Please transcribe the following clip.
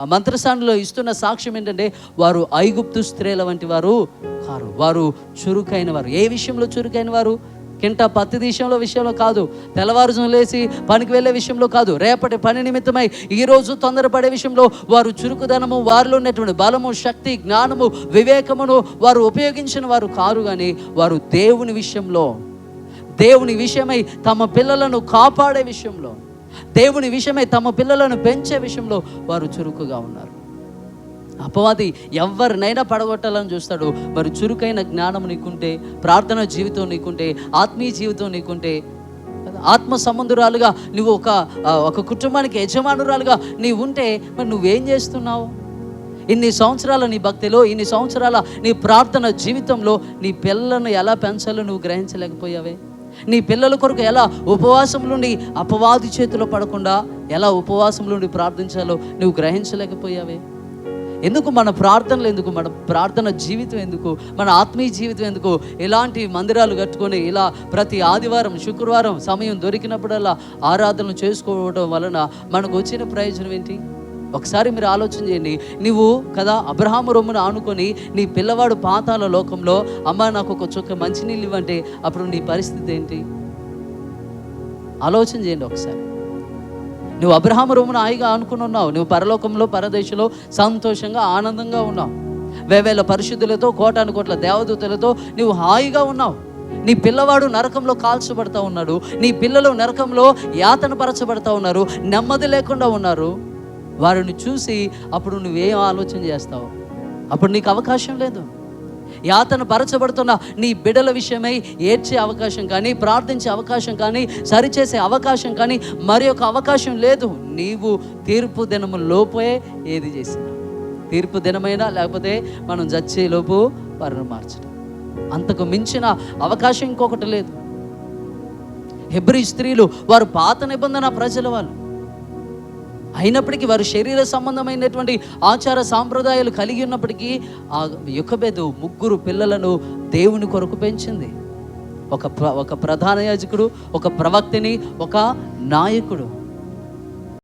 ఆ మంత్రస్థానంలో ఇస్తున్న సాక్ష్యం ఏంటంటే వారు ఐగుప్తు స్త్రీల వంటి వారు కారు. వారు చురుకైన వారు. ఏ విషయంలో చురుకైన వారు? కింట పత్తి దేశంలో విషయంలో కాదు. తెల్లవారుజం లేచి పనికి వెళ్ళే విషయంలో కాదు. రేపటి పని నిమిత్తమై ఈ రోజు తొందరపడే విషయంలో వారు చురుకుదనము వారిలో ఉన్నటువంటి బలము శక్తి జ్ఞానము వివేకమును వారు ఉపయోగించిన వారు కారు కానీ వారు దేవుని విషయంలో దేవుని విషయమై తమ పిల్లలను కాపాడే విషయంలో దేవుని విషయమై తమ పిల్లలను పెంచే విషయంలో వారు చురుకుగా ఉన్నారు. అపవాది ఎవరినైనా పడగొట్టాలని చూస్తాడు మరి చురుకైన జ్ఞానం నీకుంటే ప్రార్థన జీవితం నీకుంటే ఆత్మీయ జీవితం నీకుంటే ఆత్మ సంబంధురాలుగా నువ్వు ఒక ఒక కుటుంబానికి యజమానురాలుగా నీవు ఉంటే మరి నువ్వేం చేస్తున్నావు? ఇన్ని సంవత్సరాల నీ భక్తిలో ఇన్ని సంవత్సరాల నీ ప్రార్థన జీవితంలో నీ పిల్లలను ఎలా పెంచాలో నువ్వు గ్రహించలేకపోయావే? నీ పిల్లల కొరకు ఎలా ఉపవాసం నుండి అపవాది చేతిలో పడకుండా ఎలా ఉపవాసం నుండి ప్రార్థించాలో నువ్వు గ్రహించలేకపోయావే? ఎందుకు మన ప్రార్థనలు ఎందుకు? మన ప్రార్థన జీవితం ఎందుకు? మన ఆత్మీయ జీవితం ఎందుకు? ఇలాంటి మందిరాలు కట్టుకొని ఇలా ప్రతి ఆదివారం శుక్రవారం సమయం దొరికినప్పుడల్లా ఆరాధనలు చేసుకోవడం వలన మనకు వచ్చిన ప్రయోజనం ఏంటి? ఒకసారి మీరు ఆలోచన చేయండి. నువ్వు కదా అబ్రహాము రొమ్మును ఆనుకొని నీ పిల్లవాడు పాతాల లోకంలో అమ్మ నాకు ఒక చుక్క మంచినీళ్ళు ఇవ్వంటే అప్పుడు నీ పరిస్థితి ఏంటి? ఆలోచన చేయండి ఒకసారి. నువ్వు అబ్రహాము రొమ్మును హాయిగా ఆనుకుని ఉన్నావు. నువ్వు పరలోకంలో పరదేశంలో సంతోషంగా ఆనందంగా ఉన్నావు. వేవేల పరిశుద్ధులతో కోటాను కోట్ల దేవదూతలతో నువ్వు హాయిగా ఉన్నావు. నీ పిల్లవాడు నరకంలో కాల్చబడతా ఉన్నాడు. నీ పిల్లలు నరకంలో యాతన పరచబడతా ఉన్నారు. నెమ్మది లేకుండా ఉన్నారు. వారిని చూసి అప్పుడు నువ్వేం ఆలోచన చేస్తావు. అప్పుడు నీకు అవకాశం లేదు. యాతన పరచబడుతున్న నీ బిడల విషయమై ఏడ్చే అవకాశం కానీ ప్రార్థించే అవకాశం కానీ సరిచేసే అవకాశం కానీ మరి ఒక అవకాశం లేదు. నీవు తీర్పు దినము లోపే ఏది చేసినా. తీర్పు దినమైనా లేకపోతే మనం చచ్చే లోపు వారిని మార్చడం. అంతకు మించిన అవకాశం ఇంకొకటి లేదు. హెబ్రి స్త్రీలు వారు పాత నిబంధన ప్రజల వాళ్ళు. అయినప్పటికీ వారు శరీర సంబంధమైనటువంటి ఆచార సాంప్రదాయాలు కలిగి ఉన్నప్పటికీ ఆ యుకబెదు ముగ్గురు పిల్లలను దేవుని కొరకు పెంచింది. ఒక ప్ర ఒక ప్రధాన యాజకుడు ఒక ప్రవక్తిని ఒక నాయకుడు.